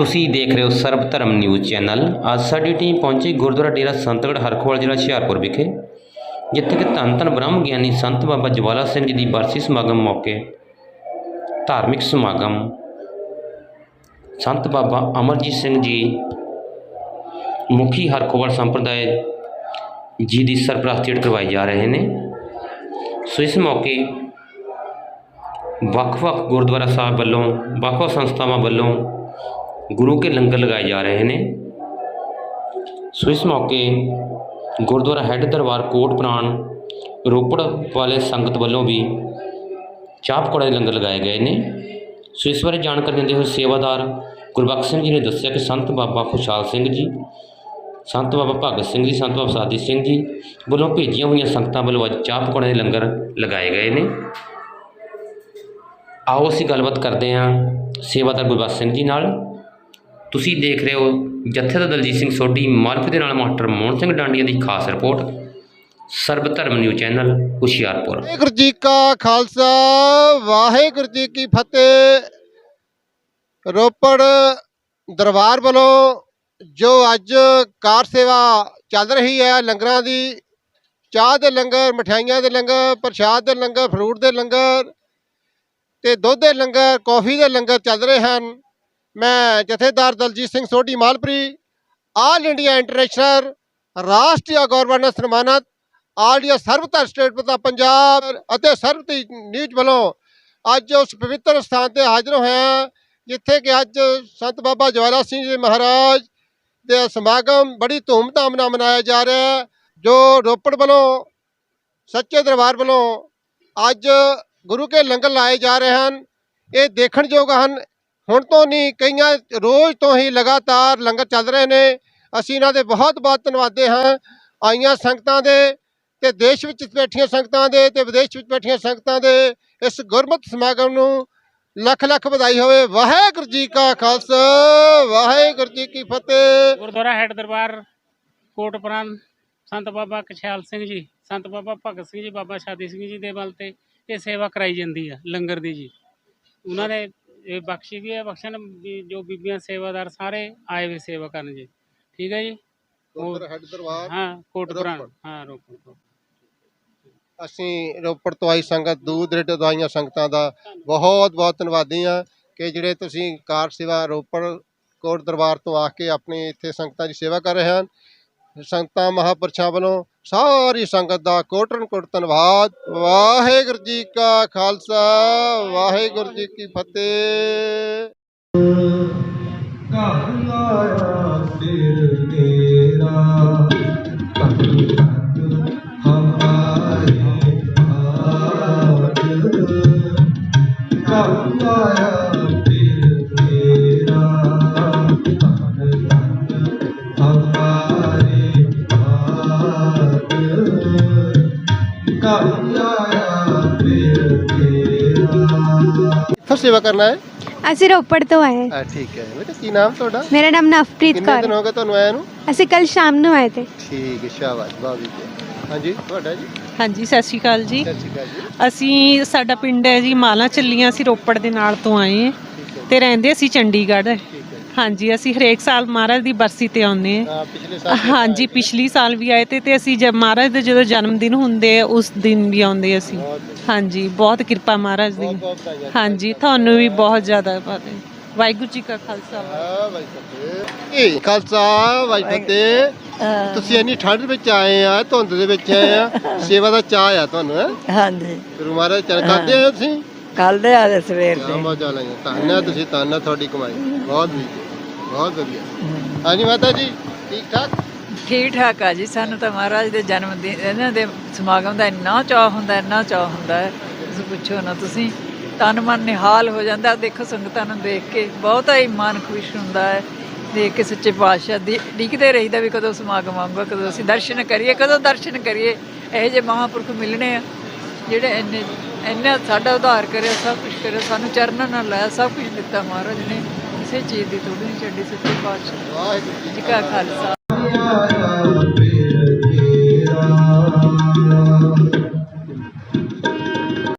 ਤੁਸੀਂ ਦੇਖ ਰਹੇ ਹੋ ਸਰਬ ਧਰਮ ਨਿਊਜ਼ ਚੈਨਲ। ਅੱਜ ਸਾਡੀ ਟੀਮ ਪਹੁੰਚੀ ਗੁਰਦੁਆਰਾ ਡੇਰਾ ਸੰਤਗੜ੍ਹ ਹਰਖਵਾਲ ਜ਼ਿਲ੍ਹਾ ਹੁਸ਼ਿਆਰਪੁਰ ਵਿਖੇ, ਜਿੱਥੇ ਕਿ ਧੰਨ ਧੰਨ ਬ੍ਰਹਮ ਗਿਆਨੀ ਸੰਤ ਬਾਬਾ ਜਵਾਲਾ ਸਿੰਘ ਜੀ ਦੀ ਬਰਸੀ ਸਮਾਗਮ ਮੌਕੇ ਧਾਰਮਿਕ ਸਮਾਗਮ। ਸੰਤ ਬਾਬਾ ਅਮਰਜੀਤ ਸਿੰਘ ਜੀ, ਮੁਖੀ ਹਰਖਵਾਲ ਸੰਪਰਦਾਇ ਜੀ ਦੀ ਸਰਪ੍ਰਸਤੀ ਹੇਠ ਕਰਵਾਏ ਜਾ ਰਹੇ ਨੇ। ਸੋ ਇਸ ਮੌਕੇ ਵੱਖ-ਵੱਖ ਗੁਰਦੁਆਰਾ ਸਾਹਿਬ ਵੱਲੋਂ, ਵੱਖ-ਵੱਖ ਸੰਸਥਾਵਾਂ ਵੱਲੋਂ ਗੁਰੂ ਕੇ ਲੰਗਰ ਲਗਾਏ ਜਾ ਰਹੇ ਨੇ। ਸੋ ਇਸ ਮੌਕੇ ਗੁਰਦੁਆਰਾ ਹੈੱਡ ਦਰਬਾਰ ਕੋਟ ਪ੍ਰਾਣ ਰੋਪੜ ਵਾਲੇ ਸੰਗਤ ਵੱਲੋਂ ਵੀ ਚਾਹ ਪਕੌੜੇ ਦੇ ਲੰਗਰ ਲਗਾਏ ਗਏ ਨੇ। ਸੋ ਇਸ ਬਾਰੇ ਜਾਣਕਾਰੀ ਦਿੰਦੇ ਹੋਏ ਸੇਵਾਦਾਰ ਗੁਰਬਖਸ਼ ਸਿੰਘ ਜੀ ਨੇ ਦੱਸਿਆ ਕਿ ਸੰਤ ਬਾਬਾ ਖੁਸ਼ਹਾਲ ਸਿੰਘ ਜੀ, ਸੰਤ ਬਾਬਾ ਭਗਤ ਸਿੰਘ ਜੀ, ਸੰਤ ਬਾਬਾ ਸਾਦੀ ਸਿੰਘ ਜੀ ਵੱਲੋਂ ਭੇਜੀਆਂ ਹੋਈਆਂ ਸੰਗਤਾਂ ਵੱਲੋਂ ਅੱਜ ਚਾਹ ਪਕੌੜੇ ਦੇ ਲੰਗਰ ਲਗਾਏ ਗਏ ਨੇ। ਆਓ ਅਸੀਂ ਗੱਲਬਾਤ ਕਰਦੇ ਹਾਂ ਸੇਵਾਦਾਰ ਗੁਰਬਖਸ਼ ਸਿੰਘ ਜੀ ਨਾਲ। ਤੁਸੀਂ ਦੇਖ ਰਹੇ ਹੋ ਜਥੇਦਾਰ ਦਲਜੀਤ ਸਿੰਘ ਸੋਢੀ ਮਾਲਕ ਦੇ ਨਾਲ ਮਾਸਟਰ ਮੋਹਨ ਸਿੰਘ ਡਾਂਡੀਆਂ ਦੀ ਖਾਸ ਰਿਪੋਰਟ ਸਰਬ ਧਰਮ ਨਿਊ ਚੈਨਲ, ਹੁਸ਼ਿਆਰਪੁਰ। ਵਾਹਿਗੁਰੂ ਜੀ ਕਾ ਖਾਲਸਾ, ਵਾਹਿਗੁਰੂ ਜੀ ਕੀ ਫਤਿਹ। ਰੋਪੜ ਦਰਬਾਰ ਵੱਲੋਂ ਜੋ ਅੱਜ ਕਾਰ ਸੇਵਾ ਚੱਲ ਰਹੀ ਹੈ, ਲੰਗਰਾਂ ਦੀ, ਚਾਹ ਦੇ ਲੰਗਰ, ਮਠਿਆਈਆਂ ਦੇ ਲੰਗਰ, ਪ੍ਰਸ਼ਾਦ ਦੇ ਲੰਗਰ, ਫਰੂਟ ਦੇ ਲੰਗਰ ਤੇ ਦੁੱਧ ਦੇ ਲੰਗਰ, ਕੌਫੀ ਦੇ ਲੰਗਰ ਚੱਲ ਰਹੇ ਹਨ। ਮੈਂ ਜਥੇਦਾਰ Daljit Singh Sodhi Malpuri all India international Rashtriya Gaurav ਨਾਲ ਸਨਮਾਨਿਤ ਆਲ ਇੰਡੀਆ ਸਰਬਧਰਮ ਸਟੇਟ ਪਤਾ ਪੰਜਾਬ ਅਤੇ ਸਰਬਤੀ ਨਿਊਜ਼ ਵੱਲੋਂ ਅੱਜ ਉਸ ਪਵਿੱਤਰ ਸਥਾਨ ਤੇ ਹਾਜ਼ਰ ਹੋਇਆ ਜਿੱਥੇ ਕਿ ਅੱਜ ਸੰਤ ਬਾਬਾ ਜਵਾਲਾ ਸਿੰਘ ਜੀ ਮਹਾਰਾਜ ਦੇ ਸਮਾਗਮ ਬੜੀ ਧੂਮਧਾਮ ਨਾਲ ਮਨਾਇਆ ਜਾ ਰਿਹਾ ਹੈ, ਜੋ ਰੋਪੜ ਵੱਲੋਂ, ਸੱਚੇ ਦਰਬਾਰ ਵੱਲੋਂ ਅੱਜ ਗੁਰੂ ਕੇ ਲੰਗਰ ਲਾਏ ਜਾ ਰਹੇ ਹਨ। ਇਹ ਦੇਖਣਯੋਗ ਹਨ ਹੁਣ ਤੋਂ ਨਹੀਂ, ਕਈਆਂ ਰੋਜ਼ ਤੋਂ ਹੀ ਲਗਾਤਾਰ ਲੰਗਰ ਚੱਲ ਰਹੇ ਨੇ। ਅਸੀਂ ਇਹਨਾਂ ਦੇ ਬਹੁਤ ਬਹੁਤ ਧੰਨਵਾਦੇ ਹਾਂ। ਆਈਆਂ ਸੰਗਤਾਂ ਦੇ ਤੇ ਦੇਸ਼ ਵਿੱਚ ਬੈਠੀਆਂ ਸੰਗਤਾਂ ਦੇ ਤੇ ਵਿਦੇਸ਼ ਵਿੱਚ ਬੈਠੀਆਂ ਸੰਗਤਾਂ ਦੇ ਇਸ ਗੁਰਮਤਿ ਸਮਾਗਮ ਨੂੰ ਲੱਖ ਲੱਖ ਵਧਾਈ ਹੋਵੇ। ਵਾਹਿਗੁਰੂ ਜੀ ਕਾ ਖਾਲਸਾ, ਵਾਹਿਗੁਰੂ ਜੀ ਕੀ ਫਤਿਹ। ਗੁਰਦੁਆਰਾ ਹੈਡ ਦਰਬਾਰ ਕੋਟਪੁਰਾਂ ਸੰਤ ਬਾਬਾ ਕਛਿਆਲ ਸਿੰਘ ਜੀ, ਸੰਤ ਬਾਬਾ ਭਗਤ ਸਿੰਘ ਜੀ, ਬਾਬਾ ਸ਼ਾਦੀ ਸਿੰਘ ਜੀ ਦੇ ਵੱਲ ਤੇ ਇਹ ਸੇਵਾ ਕਰਾਈ ਜਾਂਦੀ ਆ ਲੰਗਰ ਦੀ ਜੀ। ਉਹਨਾਂ ਨੇ ਇਹ ਬਖਸ਼ੀ ਵੀ ਹੈ ਬਖਸ਼ਣ ਵੀ ਜੋ ਬੀਬੀਆਂ ਸੇਵਾਦਾਰ ਸਾਰੇ ਆਏ ਵੇ ਸੇਵਾ ਕਰਨ ਜੀ। ਠੀਕ ਹੈ ਜੀ? ਗੁਰਦੁਆਰਾ ਹੈੱਡ ਦਰਬਾਰ ਹਾਂ ਕੋਟਪੁਰਾਂ ਰੋਪੜ। ਹਾਂ ਰੋਪੜ ਤੋਂ। ਅਸੀਂ ਰੋਪੜ ਤੋਂ ਆਈ ਸੰਗਤ ਦੂਰ ਦਰੇਡੇ ਤੋਂ ਆਈਆਂ ਸੰਗਤਾਂ ਦਾ ਬਹੁਤ ਬਹੁਤ ਧੰਨਵਾਦੀ ਹਾਂ ਕਿ ਜਿਹੜੇ ਤੁਸੀਂ ਕਾਰ ਸੇਵਾ ਰੋਪੜ ਕੋਟ ਦਰਬਾਰ ਤੋਂ ਆ ਕੇ ਆਪਣੀ ਇੱਥੇ ਸੰਗਤਾਂ ਦੀ ਸੇਵਾ ਕਰ ਰਹੇ ਹਨ। ਸੰਗਤਾਂ ਮਹਾਪੁਰਸ਼ਾਂ ਵੱਲੋਂ ਸਾਰੀ ਸੰਗਤ ਦਾ ਕੋਟਨ ਕੋਟ ਧੰਨਵਾਦ। ਵਾਹਿਗੁਰੂ ਜੀ ਕਾ ਖਾਲਸਾ, ਵਾਹਿਗੁਰੂ ਜੀ ਕੀ ਫਤਿਹ। ਘਰ ਆਇਆ ਸਿਰ ਤੇਰਾ, ਹਮਾਰੇ ਆਜ ਘਰ ਆਇਆ ਕਿੱਥੋਂ ਸੇਵਾ ਕਰਨਾ ਹੈ? ਅਸੀਂ ਰੋਪੜ ਤੋਂ ਆਏ। ਆ ਠੀਕ ਹੈ। ਬੇਟਾ ਕੀ ਨਾਮ ਤੁਹਾਡਾ? ਮੇਰਾ ਨਾਮ ਨਵਪ੍ਰੀਤ ਕਿੰਨੇ ਕੌਰ। ਦਿਨ ਹੋ ਗਏ ਤੁਹਾਨੂੰ ਆਇਆ ਨੂੰ? ਅਸੀਂ ਕੱਲ ਸ਼ਾਮ ਨੂੰ ਆਏ ਥੇ ਠੀਕ ਹੈ ਸ਼ਾਬਾਸ਼ ਬਾਬੀ ਜੀ ਹਾਂਜੀ ਤੁਹਾਡਾ ਜੀ? ਹਾਂਜੀ ਸਤਿ ਸ਼੍ਰੀ ਅਕਾਲ ਜੀ। ਸਤਿ ਸ਼੍ਰੀ ਅਕਾਲ ਜੀ। ਅਸੀਂ ਸਾਡਾ ਪਿੰਡ ਹੈ ਜੀ ਮਾਲਾ ਚੱਲੀਆਂ ਅਸੀਂ ਰੋਪੜ ਦੇ ਨਾਲ ਤੋਂ ਆਏ ਹਾਂ। ਠੀਕ ਹੈ। ਤੇ ਰਹਿੰਦੇ ਅਸੀਂ ਚੰਡੀਗੜ੍ਹ। ਹਾਂਜੀ ਅਸੀਂ ਹਰੇਕ ਸਾਲ ਮਹਾਰਾਜ ਦੀ ਬਰਸੀ ਤੇ ਆਉਂਦੇ ਹਾਂ। ਹਾਂ ਪਿਛਲੇ ਸਾਲ ਵੀ ਹਾਂਜੀ ਪਿਛਲੀ ਸਾਲ ਵੀ ਆਏ ਤੇ ਤੇ ਅਸੀਂ ਜਦ ਮਹਾਰਾਜ ਦੇ ਜਦੋਂ ਜਨਮ ਦਿਨ ਹੁੰਦੇ ਆ ਉਸ ਦਿਨ ਵੀ ਆਉਂਦੇ ਅਸੀਂ। ਬਹੁਤ ਹਾਂਜੀ ਬਹੁਤ ਕਿਰਪਾ ਮਹਾਰਾਜ ਦੀ। ਬਹੁਤ ਬਹੁਤ ਹਾਂਜੀ ਤੁਹਾਨੂੰ ਵੀ ਬਹੁਤ ਜ਼ਿਆਦਾ ਬਾਤੇ ਵਾਹਿਗੁਰੂ ਜੀ ਕਾ ਖਾਲਸਾ। ਆ ਵਾਹਿ ਫਤਿਹ। ਇਹ ਖਾਲਸਾ ਵਾਹਿ ਫਤਿਹ। ਤੁਸੀਂ ਇੰਨੀ ਠੰਡ ਵਿੱਚ ਆਏ ਆ ਧੁੰਦ ਦੇ ਵਿੱਚ ਆਏ ਆ ਸੇਵਾ ਦਾ ਚਾਹ ਆ ਤੁਹਾਨੂੰ ਹੈਂ? ਹਾਂਜੀ। ਗੁਰੂ ਮਹਾਰਾਜ ਚਰਨ ਕਰਦੇ ਆ ਤੁਸੀਂ? ਕੱਲ ਦੇ ਆਲੇ ਸਵੇਰ ਦੇ। ਮਜ਼ਾ ਲਾਇਆ ਧੰਨਾ ਤੁਸੀਂ ਧੰਨਾ ਤੁਹਾਡੀ ਕਮਾਈ। ਬਹੁਤ ਵਧੀਆ ਬਹੁਤ ਵਧੀਆ। ਹਾਂਜੀ ਮਾਤਾ ਜੀ, ਠੀਕ ਠਾਕ? ਠੀਕ ਠਾਕ ਆ ਜੀ, ਸਾਨੂੰ ਤਾਂ ਮਹਾਰਾਜ ਦੇ ਜਨਮ ਦਿਨ, ਇਹਨਾਂ ਦੇ ਸਮਾਗਮ ਦਾ ਇੰਨਾ ਚਾਅ ਹੁੰਦਾ, ਇੰਨਾ ਚਾਅ ਹੁੰਦਾ ਹੈ। ਤੁਸੀਂ ਪੁੱਛੋ ਨਾ ਤੁਸੀਂ, ਤਨ ਮਨ ਨਿਹਾਲ ਹੋ ਜਾਂਦਾ ਦੇਖੋ ਸੰਗਤਾਂ ਨੂੰ ਦੇਖ ਕੇ, ਬਹੁਤਾ ਹੀ ਮਨ ਖੁਸ਼ ਹੁੰਦਾ ਹੈ। ਦੇਖ ਕੇ ਸੱਚੇ ਪਾਤਸ਼ਾਹ ਦੀ ਡਿੱਗਦੇ ਰਹੀਦਾ ਵੀ ਕਦੋਂ ਸਮਾਗਮ ਆਊਗਾ, ਕਦੋਂ ਅਸੀਂ ਦਰਸ਼ਨ ਕਰੀਏ, ਕਦੋਂ ਦਰਸ਼ਨ ਕਰੀਏ, ਇਹੋ ਜਿਹੇ ਮਹਾਂਪੁਰਖ ਮਿਲਣੇ ਆ, ਜਿਹੜੇ ਇੰਨੇ, ਇੰਨਾ ਸਾਡਾ ਉਧਾਰ ਕਰਿਆ, ਸਭ ਕੁਝ ਕਰਿਆ, ਸਾਨੂੰ ਚਰਨਾਂ ਨਾਲ ਲਾਇਆ, ਸਭ ਕੁਝ ਦਿੱਤਾ ਮਹਾਰਾਜ ਨੇ। ਕਿਸੇ ਚੀਜ਼ ਦੀ ਥੋੜੀ ਨਹੀਂ ਛੱਡੀ ਸੱਚੇ ਪਾਤਸ਼ਾਹ ਜੀ ਕਾ ਖਾਲਸਾ।